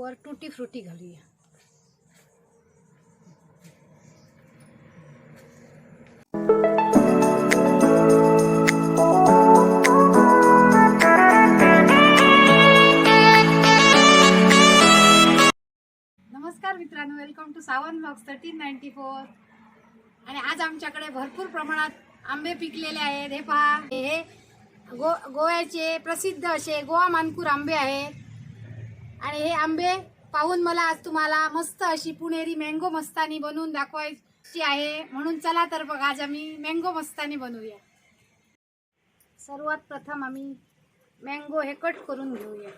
वर टुटी फ्रुटी घालूया. नमस्कार मित्रांनो welcome to Sawan box thirteen ninety four आणि आज आमच्याकडे भरपूर प्रमाणात आंबे पिकलेले आहेत. हे पहा हे गो गोव्याचे प्रसिद्ध असे गोवा मानकूर आंबे आहेत. आणि हे आंबे पाहून मला आज तुम्हाला मस्त अशी पुणेरी मँगो मस्तानी बनवून दाखवायची आहे. म्हणून चला तर बघा आज आम्ही मँगो मस्तानी बनवूया. सर्वात प्रथम आम्ही मँगो हे कट करून घेऊया.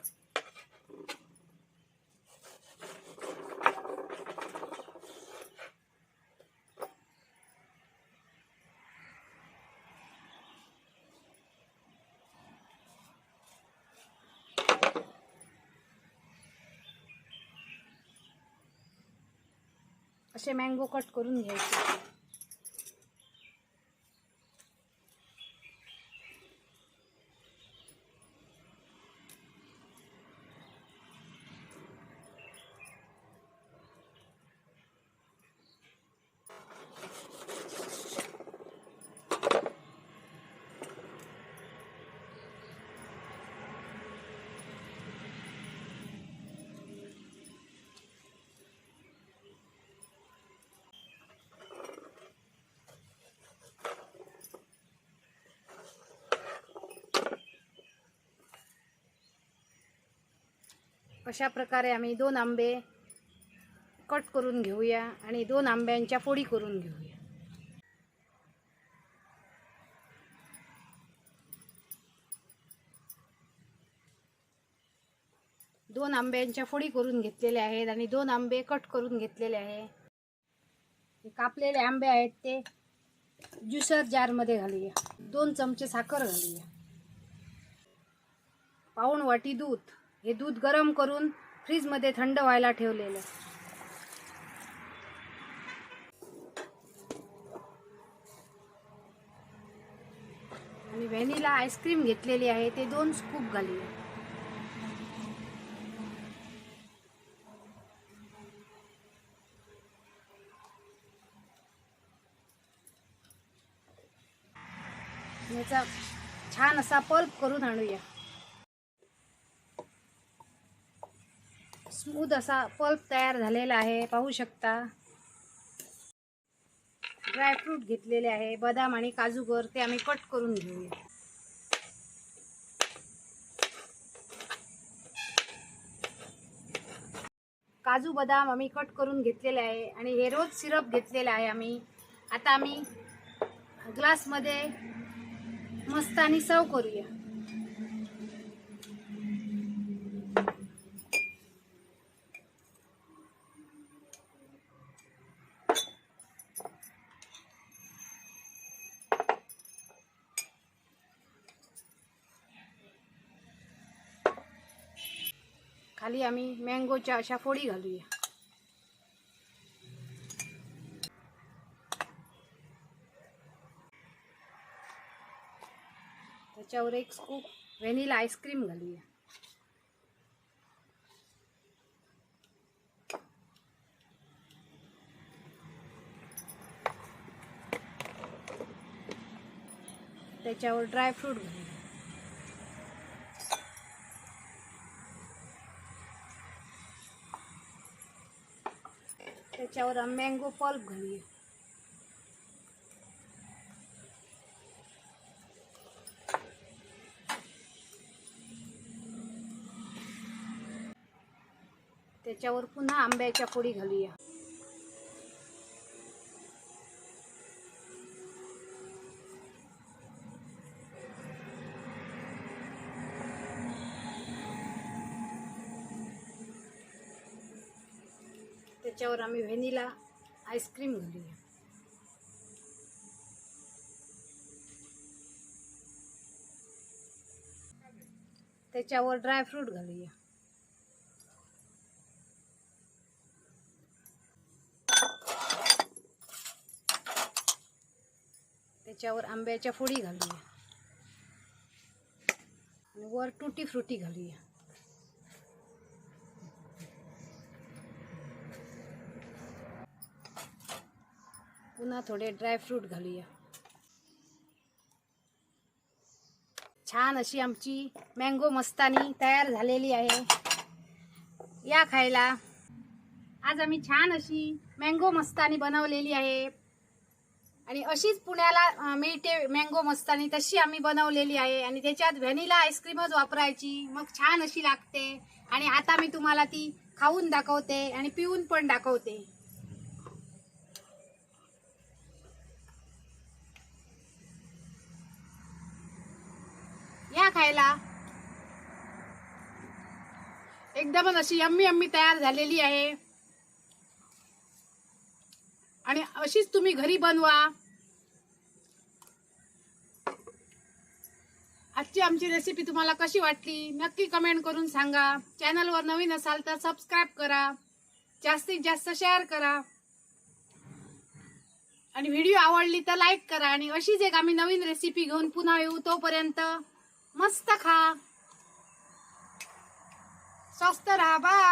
असे मँगो कट करून घ्यायचे. अशा प्रकारे आम्ही दोन आंबे कट करून घेऊया आणि दोन आंब्यांच्या फोडी करून घेऊया. दोन आंब्यांच्या फोडी करून घेतलेल्या आहेत आणि दोन आंबे कट करून घेतलेले आहे कापलेले आंबे आहेत ते ज्युसर जारमध्ये घालूया. दोन चमचे साखर घालूया. पाऊण वाटी दूध. हे दूध गरम करून फ्रीजमध्ये थंड व्हायला ठेवलेलं. आणि व्हॅनिला आईस्क्रीम घेतलेली आहे ते दोन स्कूप घालूया याचा छान असा पल्प करून आणूया. स्मूथ असा पल्प तयार झालेला आहे पाहू शकता. ड्रायफ्रूट घेतलेले आहे बदाम आणि काजूगर ते आम्ही कट करून घेऊया. काजू बदाम आम्ही कट करून घेतलेले आहे आणि हे रोज सिरप घेतलेला आहे आम्ही. आता आम्ही ग्लासमध्ये मस्त आणि सर्व करूया. खाली आम्ही मँगोच्या अशा फोडी घालूया. त्याच्यावर एक स्कूप व्हॅनिला आईस्क्रीम घालूया. त्याच्यावर ड्रायफ्रूट घालूया. त्याच्यावर मँगो पल्प घालूया. त्याच्यावर पुन्हा आंब्याच्या पोळी घालूया. त्याच्यावर आम्ही व्हॅनिला आईस्क्रीम घालूया त्याच्यावर ड्रायफ्रूट घालूया त्याच्यावर आंब्याच्या फोडी वर टुटी फ्रुटी घालूया पुन्हा थोडे ड्रायफ्रूट घालूया. छान अशी आमची मँगो मस्तानी तयार झालेली आहे. या खायला. आज आम्ही छान अशी मँगो मस्तानी बनवलेली आहे. आणि अशीच पुण्याला मिळते मँगो मस्तानी तशी आम्ही बनवलेली आहे. आणि त्याच्यात व्हॅनिला आईस्क्रीमच वापरायची. मग छान अशी लागते. आणि आता मी तुम्हाला ती खाऊन दाखवते आणि पिऊन पण दाखवते. खायला? एकदमच अशी यम्मी यम्मी तयार झालेली आहे. आणि अशीच तुम्ही घरी बनवा. आजची आमची रेसिपी तुम्हाला कशी वाटली नक्की कमेंट करून सांगा. चॅनलवर नवीन असाल तर सबस्क्राईब करा. जास्तीत जास्त शेअर करा. आणि व्हिडिओ आवडली तर लाईक करा. आणि अशीच एक आम्ही नवीन रेसिपी घेऊन पुन्हा येऊ तोपर्यंत. मस्त खा. स्वस्त राहा बाय